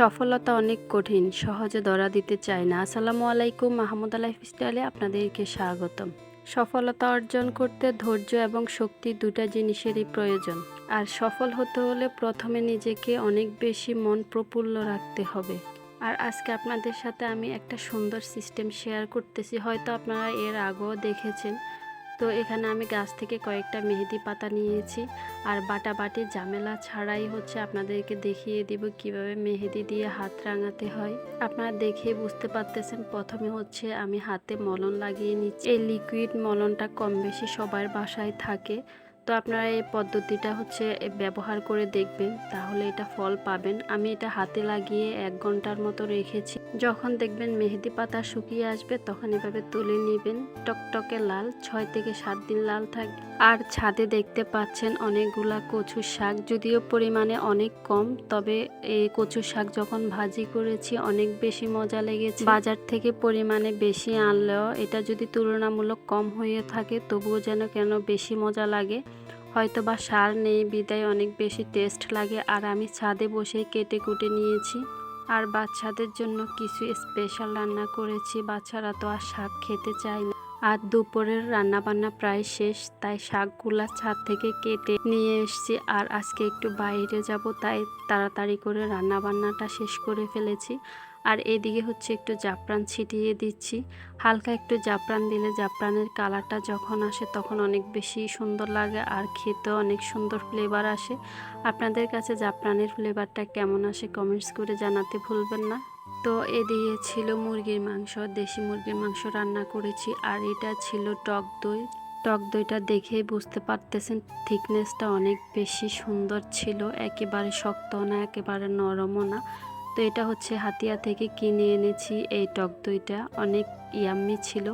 সফলতা অনেক কঠিন, সহজে ধরা দিতে চায় না। আসসালামু আলাইকুম, মাহমুদ আলাইফ স্টাইলে আপনাদেরকে স্বাগতম। সফলতা অর্জন করতে ধৈর্য এবং শক্তি দুটা জিনিসেরই প্রয়োজন। আর সফল হতে হলে প্রথমে নিজেকে অনেক বেশি মন প্রফুল্ল রাখতে হবে। আর আজকে আপনাদের সাথে আমি একটা সুন্দর সিস্টেম শেয়ার করতেছি। হয়তো আপনারা এর আগেও দেখেছেন। তো এখানে আমি গাছ থেকে কয়েকটা মেহেদি পাতা নিয়েছি। আর বাটা বাটি ঝামেলা ছাড়াই হচ্ছে আপনাদেরকে দেখিয়ে দিব কীভাবে মেহেদি দিয়ে হাত রাঙাতে হয়। আপনারা দেখে বুঝতে পারতেছেন, প্রথমে হচ্ছে আমি হাতে মলন লাগিয়ে নিচ্ছি। এই লিকুইড মলনটা কম বেশি সবার বাসায় থাকে। তো আপনারা এই পদ্ধতিটা হচ্ছে ব্যবহার করে দেখবেন, তাহলে এটা ফল পাবেন। আমি এটা হাতে লাগিয়ে এক ঘণ্টার মতো রেখেছি। যখন দেখবেন মেহেদি পাতা শুকিয়ে আসবে, তখন এভাবে তুলে নেবেন। টকটকে লাল, ছয় থেকে সাত দিন লাল থাকবে। আর ছাদে দেখতে পাচ্ছেন অনেকগুলা কচু শাক, যদিও পরিমাণে অনেক কম, তবে এই কচু শাক যখন ভাজি করেছি, অনেক বেশি মজা লেগেছে। বাজার থেকে পরিমাণে বেশি আনলেও এটা যদি তুলনামূলক কম হয়ে থাকে, তবুও যেন কেন বেশি মজা লাগে। হয়তো বা সার নেই, বিদায় অনেক বেশি টেস্ট লাগে, আর আমি ছাদে বসে কেটে কুটে নিয়েছি। আর বাচ্চাদের জন্য কিছু স্পেশাল রান্না করেছি, বাচ্চারা তো আর শাক খেতে চায় না। আর দুপুরের রান্না বান্না প্রায় শেষ, তাই শাকগুলা ছাদ থেকে কেটে নিয়ে এসেছি। আর আজকে একটু বাইরে যাব, তাই তাড়াতাড়ি করে রান্না বান্নাটা শেষ করে ফেলেছি। আর এদিকে হচ্ছে একটু জাফরান ছিটিয়ে দিচ্ছি। হালকা একটু জাফরান দিলে জাফরানের কালারটা যখন আসে তখন অনেক বেশি সুন্দর লাগে আর খেতেও অনেক সুন্দর ফ্লেভার আসে। আপনাদের কাছে জাফরানের ফ্লেভারটা কেমন আসে কমেন্টস করে জানাতে ভুলবেন না। তো এদিকে ছিল মুরগির মাংস, দেশি মুরগির মাংস রান্না করেছি আর এটা ছিল টক দই। টক দইটা দেখেই বুঝতে পারতেছেন থিকনেসটা অনেক বেশি সুন্দর ছিল, একেবারে শক্ত না, একেবারে নরমও না। এটা হচ্ছে হাতিয়া থেকে কিনে এনেছি এই টক দইটা। অনেক ইয়াম্মি ছিল।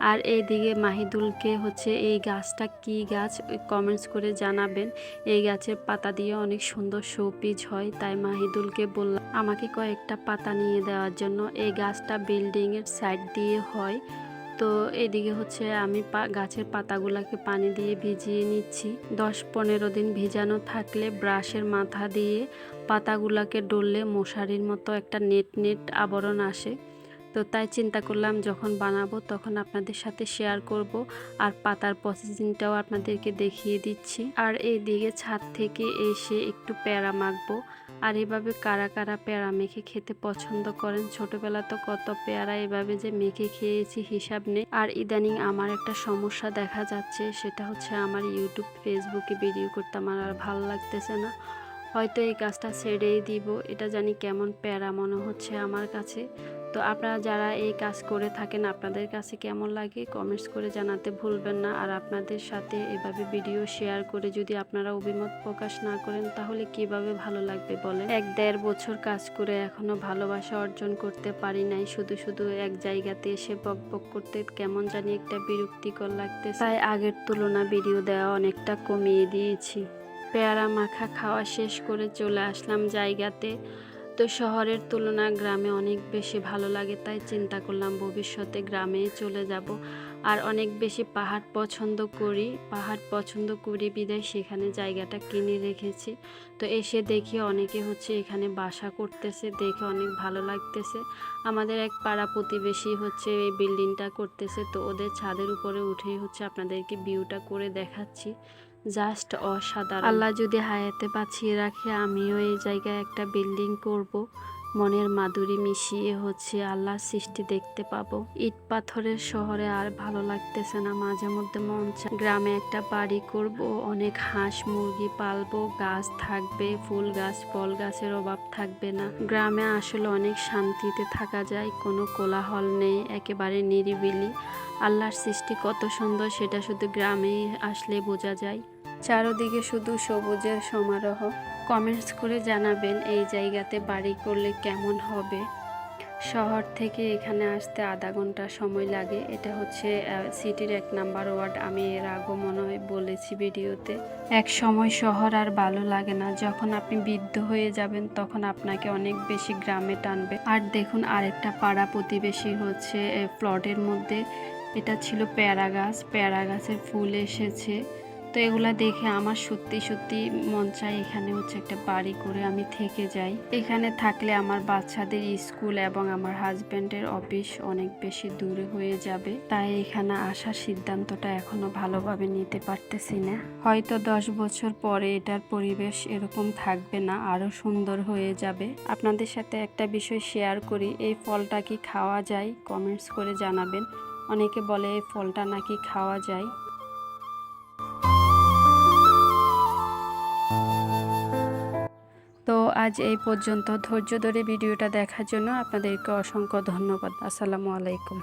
আর এইদিকে মাহিদুলকে হচ্ছে এই গাছটা কি গাছ কমেন্টস করে জানাবেন। এই গাছের পাতা দিয়ে অনেক সুন্দর শোপিজ হয়, তাই মাহিদুলকে বললাম, আমাকে কয়েকটা পাতা নিয়ে দেওয়ার জন্য। এই গাছটা বিল্ডিংয়ের সাইড দিয়ে হয়। তো এদিকে হচ্ছে আমি গাছের পাতাগুলোকে পানি দিয়ে ভিজিয়ে নিচ্ছি। দশ পনেরো দিন ভিজানো থাকলে ব্রাশের মাথা দিয়ে পাতাগুলোকে ডললে মশারির মতো একটা নেট নেট আবরণ আসে। তো তাই চিন্তা করলাম যখন বানাবো তখন আপনাদের সাথে শেয়ার করব আর পাতার প্রসেসিংটাও আপনাদেরকে দেখিয়ে দিচ্ছি। আর এইদিকে ছাদ থেকে এসে একটু প্যারা মাখবো। আর এভাবে কারা কারা পেয়ারা মেখে খেতে পছন্দ করেন? ছোটবেলা তো কত পেয়ারা এভাবে যে মেখে খেয়েছি হিসাব নেই। আর ইদানিং আমার একটা সমস্যা দেখা যাচ্ছে, সেটা হচ্ছে আমার ইউটিউব, ফেসবুকে ভিডিও করতে আমার আর ভালো লাগতেছে না। হয়তো এই গাছটা ছেড়েই দিব। এটা জানি কেমন প্যারা মনে হচ্ছে আমার কাছে। তো আপনারা যারা এই কাজ করে থাকেন, আপনাদের কাছে কেমন লাগে? কমেন্টস করে জানাতে ভুলবেন না। আর আপনাদের সাথে এভাবে ভিডিও শেয়ার করে যদি আপনারা অভিমত প্রকাশ না করেন, তাহলে কীভাবে ভালো লাগবে বলেন? এক দেড় বছর কাজ করে এখনও ভালোবাসা অর্জন করতে পারি নাই। শুধু শুধু এক জায়গাতে এসে বক বক করতে কেমন জানি একটা বিরক্তিকর লাগতে তাই আগের তুলনা ভিডিও দেওয়া অনেকটা কমিয়ে দিয়েছি। পেয়ারা মাখা খাওয়া শেষ করে চলে আসলাম জায়গাতে। তো শহরের তুলনা গ্রামে অনেক বেশি ভালো লাগে, তাই চিন্তা করলাম ভবিষ্যতে গ্রামে চলে যাব। আর অনেক বেশি পাহাড় পছন্দ করি, পাহাড় পছন্দ করি বিদায় সেখানে জায়গাটা কিনে রেখেছি। তো এসে দেখি অনেকে হচ্ছে এখানে বাসা করতেছে, দেখে অনেক ভালো লাগতেছে। আমাদের এক পাড়া প্রতিবেশী হচ্ছে এই বিল্ডিংটা করতেছে, তো ওদের ছাদের উপরে উঠেই হচ্ছে আপনাদেরকে ভিউটা করে দেখাচ্ছি। জাস্ট অসাধারণ। আল্লাহ যদি হায়াতে বাঁচিয়ে রাখে, আমিও এই জায়গায় একটা বিল্ডিং করব। মনের মাধুরী মিশিয়ে হচ্ছে আল্লাহর সৃষ্টি দেখতে পাবো। ইট পাথরের শহরে আর ভালো লাগতেছে না, মাঝে মধ্যে মন গ্রামে একটা বাড়ি করব, অনেক হাঁস মুরগি পালবো, গাছ থাকবে, ফুল গাছ, ফল গাছের অভাব থাকবে না। গ্রামে আসলে অনেক শান্তিতে থাকা যায়, কোনো কোলাহল নেই, একেবারে নিরিবিলি। আল্লাহর সৃষ্টি কত সুন্দর, সেটা শুধু গ্রামেই আসলে বোঝা যায়। চারদিকে শুধু সবুজের সমারোহ। কমেন্টস করে জানাবেন, এই জায়গাতে বাড়ি করলে কেমন হবে? শহর থেকে এখানে আসতে আধা ঘণ্টা সময় লাগে। এটা হচ্ছে সিটির এক নাম্বার ওয়ার্ড। আমি এর আগেও মনে হয় বলেছি ভিডিওতে। এক সময় শহর আর ভালো লাগে না। যখন আপনি বৃদ্ধ হয়ে যাবেন, তখন আপনাকে অনেক বেশি গ্রামে টানবে। আর দেখুন, আরেকটা পাড়া প্রতিবেশী হচ্ছে প্লটের মধ্যে। এটা ছিল পেয়ারা গাছ। পেয়ারা গাছের ফুল এসেছে। তো এগুলো দেখে আমার সত্যি সত্যি মন চায় এখানে হচ্ছে একটা বাড়ি করে আমি থেকে যাই। এখানে থাকলে আমার বাচ্চাদের স্কুল এবং আমার হাজব্যান্ডের অফিস অনেক বেশি দূরে হয়ে যাবে। তাই এখানে আসার সিদ্ধান্তটা এখনও ভালোভাবে নিতে পারতেছি না। হয়তো দশ বছর পরে এটার পরিবেশ এরকম থাকবে না আরও সুন্দর হয়ে যাবে। আপনাদের সাথে একটা বিষয় শেয়ার করি, এই ফলটা কি খাওয়া যায়? কমেন্টস করে জানাবেন। অনেকে বলে এই ফলটা নাকি খাওয়া যায়। আজ এই পর্যন্ত। ধৈর্য ধরে ভিডিওটা দেখার জন্য আপনাদেরকে অসংখ্য ধন্যবাদ। আসসালামু আলাইকুম।